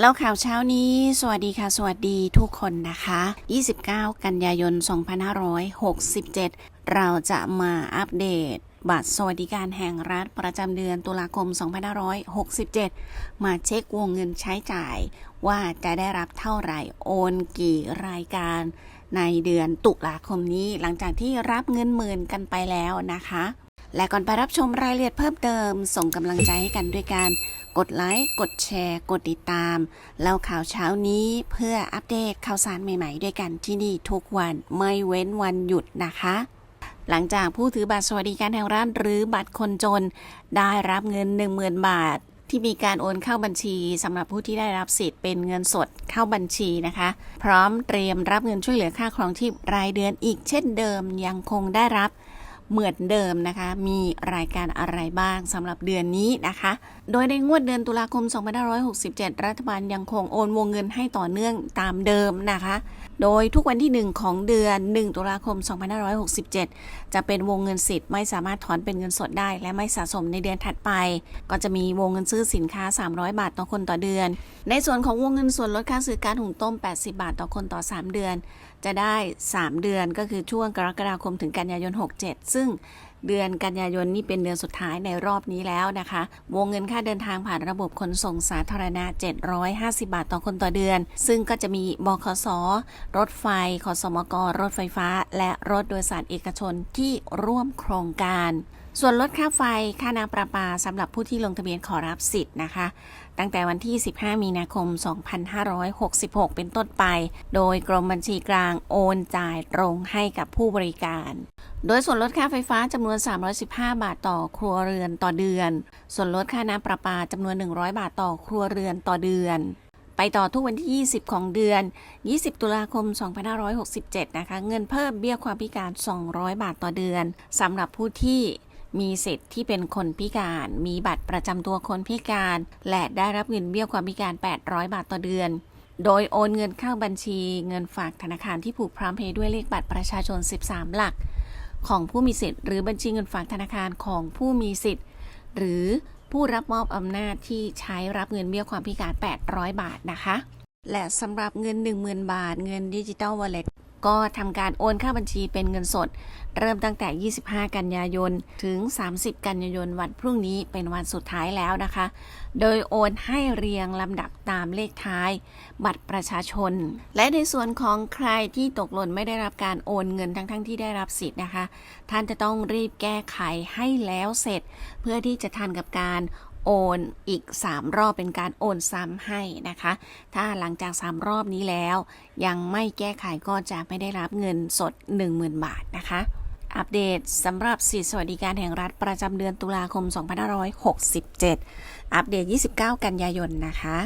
แล้วข่าวเช้านี้ สวัสดีค่ะ สวัสดีทุกคนนะคะ 29 กันยายน 2567 เราจะมาอัปเดต บัตรสวัสดิการแห่งรัฐประจำเดือนตุลาคม 2567 มาเช็ควงเงินใช้จ่าย ว่าจะได้รับเท่าไหร่โอนกี่รายการในเดือนตุลาคมนี้ หลังจากที่รับเงินหมื่นกันไปแล้วนะคะ และก่อนไปรับชมรายละเอียดเพิ่มเติม ส่งกำลังใจให้กันด้วยการกดไลค์ กดแชร์ กดติดตามแล้วข่าวเช้านี้เพื่ออัปเดตข่าวสารใหม่ๆ ด้วยกันที่นี่ทุกวันไม่เว้นวันหยุดนะคะ หลังจากผู้ถือบัตรสวัสดิการแห่งรัฐหรือบัตรคนจน ได้รับเงิน 10,000 บาท ที่มีการโอนเข้าบัญชีสำหรับผู้ที่ได้รับสิทธิ์เป็นเงินสดเข้าบัญชีนะคะ พร้อมเตรียมรับเงินช่วยเหลือค่าครองชีพรายเดือนอีกเช่นเดิมยังคงได้รับ เหมือนเดิมนะคะ มีรายการอะไรบ้างสำหรับเดือนนี้นะคะ โดยในงวดเดือนตุลาคม 2567 รัฐบาลยังคงโอนวงเงินให้ต่อเนื่องตามเดิมนะคะ โดยทุกวันที่ 1 ของเดือน 1 ตุลาคม 2567 จะเป็นวงเงินสิทธิ์ไม่สามารถถอนเป็นเงินสดได้ และไม่สะสมในเดือนถัดไป ก็จะมีวงเงินซื้อสินค้า 300 บาทต่อคนต่อเดือน ในส่วนของวงเงินส่วนลดค่าซื้อการหุงต้ม 80 บาทต่อคนต่อ 3 เดือน จะได้ 3 เดือนก็คือช่วงกรกฎาคมถึงกันยายน 67 ซึ่ง เดือนกันยายนนี่เป็นเดือนสุดท้ายในรอบนี้แล้วนะคะ วงเงินค่าเดินทางผ่านระบบขนส่งสาธารณะ 750 บาทต่อคนต่อเดือน ซึ่งก็จะมีบขสรถไฟขสมกรถไฟฟ้า และรถโดยสารเอกชนที่ร่วมโครงการส่วนลดค่าไฟ ค่าน้ำประปาสำหรับผู้ที่ลงทะเบียนขอรับสิทธิ์นะคะ ตั้งแต่วันที่ 15 มีนาคม 2566 เป็นต้นไป โดยกรมบัญชีกลางโอนจ่ายตรงให้กับผู้บริการ โดยส่วนลดค่าไฟฟ้าจำนวน 315 บาทต่อครัวเรือนต่อเดือน ส่วนลดค่าน้ำประปาจำนวน 100 บาทต่อครัวเรือนต่อเดือน ไปต่อทุกวันที่ 20 ของเดือน 20 ตุลาคม 2567 นะคะ เงินเพิ่มเบี้ยความพิการ 200 บาทต่อเดือนสำหรับผู้ที่มีสิทธิ์ที่เป็นคนพิการ มีบัตรประจำตัวคนพิการ และได้รับเงินเบี้ยความพิการ 800 บาทต่อเดือน โดยโอนเงินเข้าบัญชี เงินฝากธนาคารที่ผูกพร้อมเพย์ด้วยเลขบัตรประชาชน 13 หลัก ของผู้มีสิทธิ์หรือบัญชีเงินฝากธนาคารของผู้มีสิทธิ์ หรือผู้รับมอบอำนาจที่ใช้รับเงินเบี้ยความพิการ 800 บาทนะคะ และสำหรับเงิน 10,000 บาท เงินดิจิตอลวอลเล็ต ก็ทำการโอนเข้าบัญชีเป็นเงินสด เริ่มตั้งแต่ 25 กันยายน ถึง 30 กันยายนวันพรุ่งนี้เป็นวันสุดท้ายแล้วนะคะ โดยโอนให้เรียงลำดับตามเลขท้าย บัตรประชาชน และในส่วนของใครที่ตกหล่นไม่ได้รับการโอนเงินทั้งๆทที่ได้รับสิทธิ์นะคะ ท่านจะต้องรีบแก้ไขให้แล้วเสร็จ เพื่อที่จะทันกับการ โอนอีก 3 รอบเป็นการโอนซ้ำให้นะคะ ถ้าหลังจาก 3 รอบนี้แล้ว ยังไม่แก้ไขก็จะไม่ได้รับเงินสด 10,000 บาทนะคะอัปเดตสำหรับสิทธิสวัสดิการแห่งรัฐประจำเดือนตุลาคม 2567 อัปเดต 29 กันยายนนะคะ